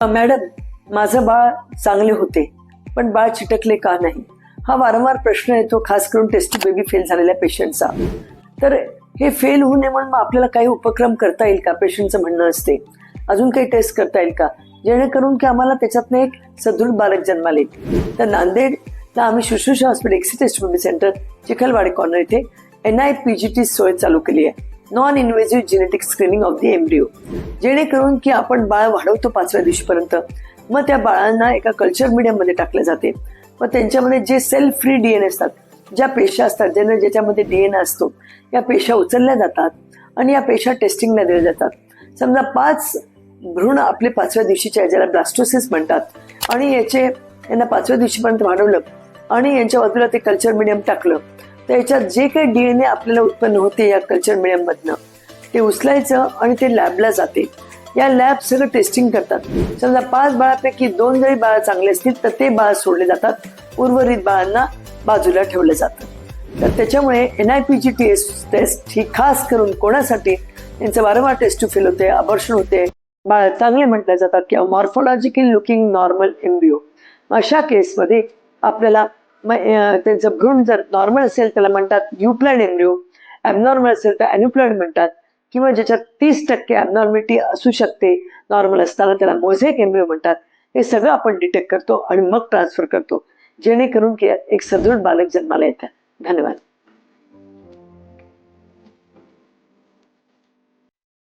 Madam माझं बाळ चांगले होते पण बाळ चिटकले का नाही? हा वारंवार प्रश्न येतो खास करून टेस्टी बेबी फेल झालेल्या पेशंटचा. तर हे फेल होऊ नये म्हणून मग आपल्याला काही उपक्रम करता येईल का? पेशंटचं म्हणणं असते. अजून काही टेस्ट करता येईल का? जेणेकरून की आम्हाला त्याच्यातनं एक सदृढ बालक जन्माले. तर नांदेड तर नांदेडला आम्ही शुश्रूषा हॉस्पिटल एक्सी test baby centre Chikhalwadi corner इथे N I P G T सोय चालू केली आहे. Non invasive genetic screening of the embryo जेणेकरून की आपण बाळ वाढवतो पाचव्या दिवशीपर्यंत. मग त्या बाळांना एका कल्चर मीडियममध्ये टाकले जाते. मग त्यांच्यामध्ये जे सेल फ्री डी एन असतात ज्या पेशा असतात ज्यांना ज्याच्यामध्ये डी एन असतो या पेशा उचलल्या जातात आणि या पेशा टेस्टिंगला दिल्या जातात. समजा पाच भ्रूण आपले पाचव्या दिवशीच्या ज्याला ब्लास्टोसिस म्हणतात आणि याचे यांना पाचव्या दिवशीपर्यंत वाढवलं आणि यांच्या बाजूला ते कल्चर मिडियम टाकलं तर याच्यात जे काही डी एन ए आपल्याला उत्पन्न होते या कल्चर मिडियममधनं ते उचलायचं आणि ते लॅबला जाते. या लॅब सगळं टेस्टिंग करतात. समजा पाच बाळापैकी दोन जरी बाळ चांगले असतील तर ते बाळ सोडले जातात. उर्वरित बाळांना बाजूला ठेवलं जातं. तर त्याच्यामुळे N I P G T S test ही खास करून कोणासाठी? यांचं वारंवार टेस्ट टू फेल होते अबॉर्शन होते. बाळ चांगले म्हटले जातात किंवा मॉर्फोलॉजिकल लुकिंग नॉर्मल एम्ब्रिओ अशा केसमध्ये आपल्याला त्यांचं भ्रूण जर नॉर्मल असेल त्याला म्हणतात युप्लॅन एम्ब्रिओ ॲबनॉर्मल असेल तर ॲन्युप्लॅन म्हणतात. किंवा ज्याच्यात तीस टक्के ॲबनॉर्मिटी असू शकते नॉर्मल असताना त्याला मोझेक एम्ब्रिओ म्हणतात. हे सगळं आपण डिटेक्ट करतो आणि मग ट्रान्सफर करतो. जेणेकरून की एक सदृढ बालक जन्माला येतात धन्यवाद.